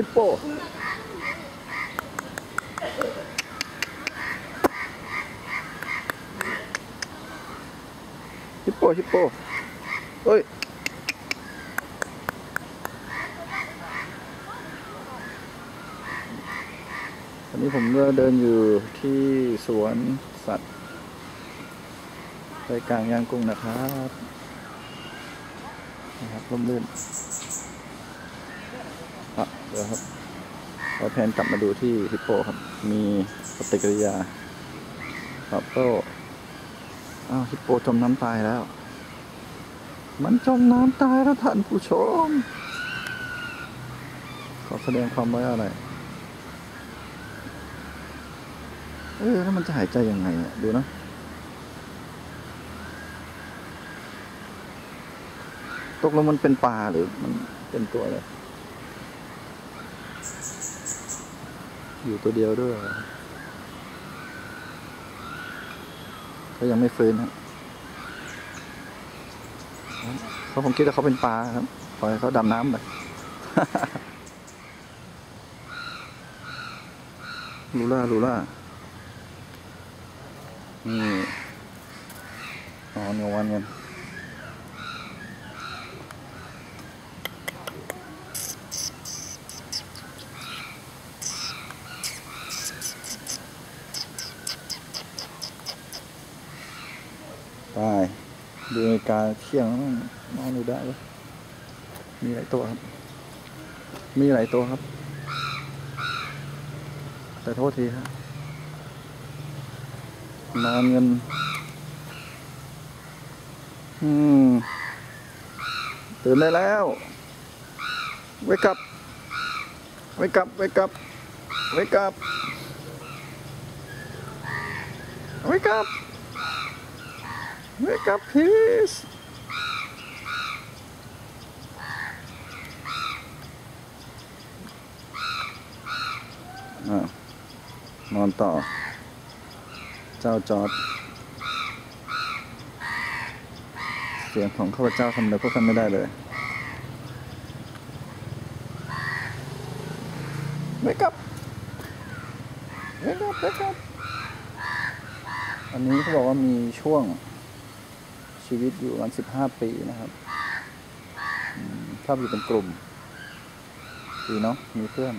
ฮิปโปฮิปโปฮิปโปเอ้ยตอนนี้ผมก็เดินอยู่ที่สวนสัตว์ใจกลางย่างกุ้งนะครับ นะครับร่มรื่น อะเดี๋ยวครับเราแพนกลับมาดูที่ฮิปโปครับ มีปฏิกิริยาตอบโต้อ้าวฮิปโปจมน้ำตายแล้ว มันจมน้ำตายแล้วท่านผู้ชม ขอแสดงความไว้อะไร เออแล้วมันจะหายใจยังไงอะ ดูนะตกลงมันเป็นปลาหรือมันเป็นตัวอะไร อยู่ตัวเดียวด้วยก็ยังไม่ฟื้นครับเขาคงคิดว่าเขาเป็นปลาครับปล่อยให้เขาดำน้ำไปลูล่าลูล่า นี่อ๋อเงาวันกันไป ดูนาฬิกาเที่ยงมองนอนดูได้ มีหลายตัวครับ มีหลายตัวครับ แต่โทษทีครับนอนเงิน อืม ตื่นได้แล้วเวกับเวกับเวกับเวกับเวกับ เวกับ please อ่านอนต่อ เจ้าจอร์ดเสียงของข้าพเจ้าทำอะไรพวกท่านไม่ได้เลยเวกับเวกับเวกับอันนี้เขาบอกว่ามีช่วง ชีวิตอยู่ประมาณสิบห้าปีนะครับชอบอยู่เป็นกลุ่มดีเนาะมีเพื่อน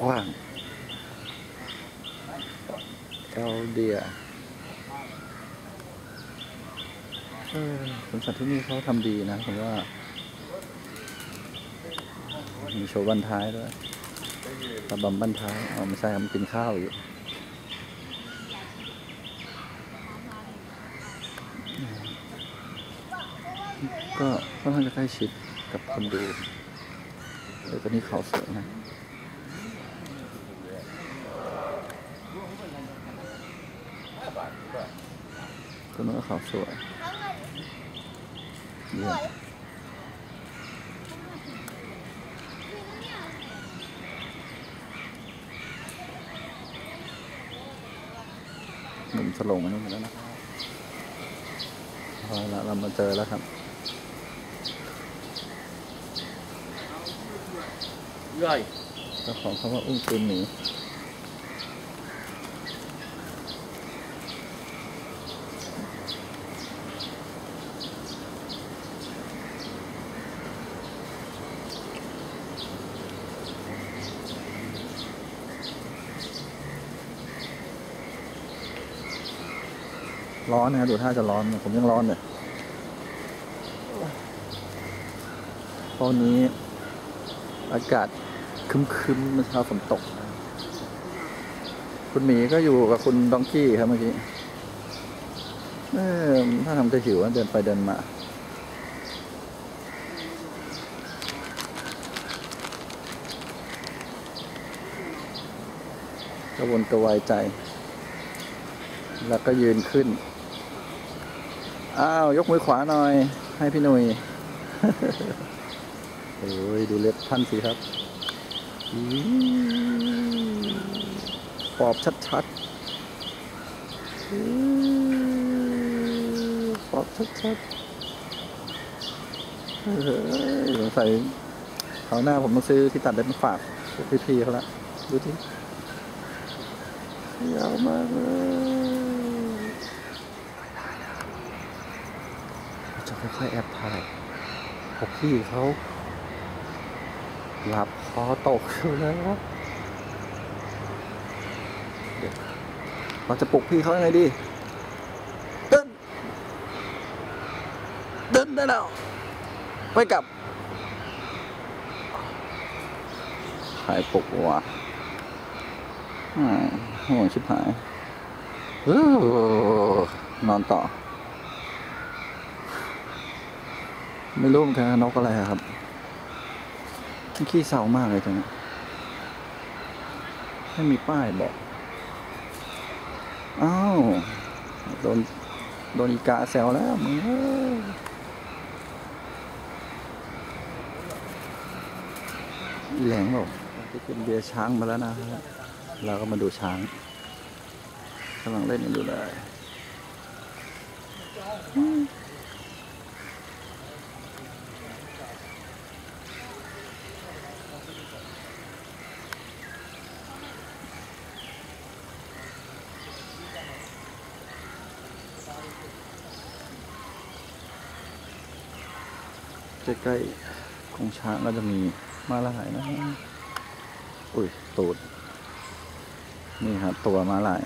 กว้างเกาเดียสวนสัตว์ที่นี่เขาทำดีนะผมว่า มีโชว์บันท้ายด้วยระบำบันท้ายอ๋อไม่ใช่มันกินข้าวอยู่ ก็ค่อนข้างจะใกล้ชิดกับคนดูเดี๋ยวตอนนี้เขาสวยนะตัวนู้นก็ขาสวยเยี่ยมหนุ่มสลงมานู่นแล้วนะพอละเรามาเจอแล้วครับ ย่อยเจ้าของเขาว่าอุ้งปืนหนีร้อนนะดูท่าจะร้อน ผมยังร้อนเลยตอนนี้อากาศ ครึมๆเมื่อเช้าฝนตก คุณหมีก็อยู่กับคุณดองกี้ครับเมื่อกี้เออถ้าทำจะหิวเดินไปเดินมากระวนกระวายใจ แล้วก็ยืนขึ้น อ้าว ยกมือขวาหน่อย ให้พี่หนุ่ยโอ้ย ดูเล็บท่านสิครับ ปอบชัดๆอี๋ปอบชัดๆเฮ้ยสงสัยคราวหน้าผมต้องซื้อที่ตัดเล็บมาฝากพี่ๆเขาละ ดูที่ยาวมากเลยจะค่อยๆแอบถ่ายพี่เขา หลับคอตกอยู่แล้วเดี๋ยวเราจะปลุกพี่เขายังไงดีเดินเดินได้แล้วไม่กลับหายปลุกว่ะอืมห่วงชิบหายออนอนต่อ ไม่รู้เหมือนกันนกอะไรครับ ขี้เศร้ามากเลยตรงนี้ไม่มีป้ายบอก อ้าว โดน โดนอีกาแซวแล้วมึงแหลงบอกที่กินเบียร์ช้างมาแล้วนะฮะเราก็มาดูช้างกำลังเล่นกันอยู่เลย ใกล้ๆของช้างก็จะมีมาลายนะอุ้ยตูด นี่ครับตัวมาลาย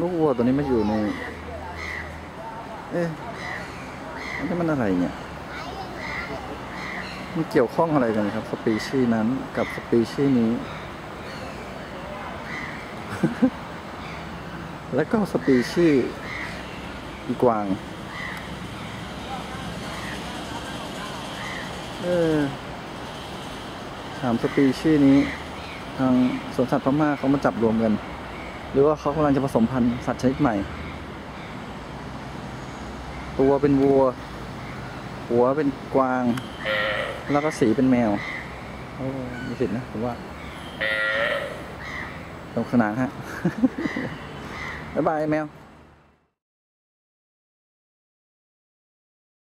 ลูกวัวตัวนี้มาอยู่ใน เอ๊ะอันนี้มันอะไรเนี่ย มันเกี่ยวข้องอะไรกันครับ สปีชีส์นั้นกับสปีชีส์นี้ แล้วก็สปีชีส์ อีกวาง เออสามสปีชีส์นี้ทางสวนสัตว์พม่าเขามาจับรวมกัน หรือว่าเขากำลังจะผสมพันธุ์สัตว์ชนิดใหม่ ตัวเป็นวัว หัวเป็นกวาง แล้วก็สีเป็นแมว โอ้มีสิทธินะผมว่าสนุกสนานฮะ บ๊ายบายแมว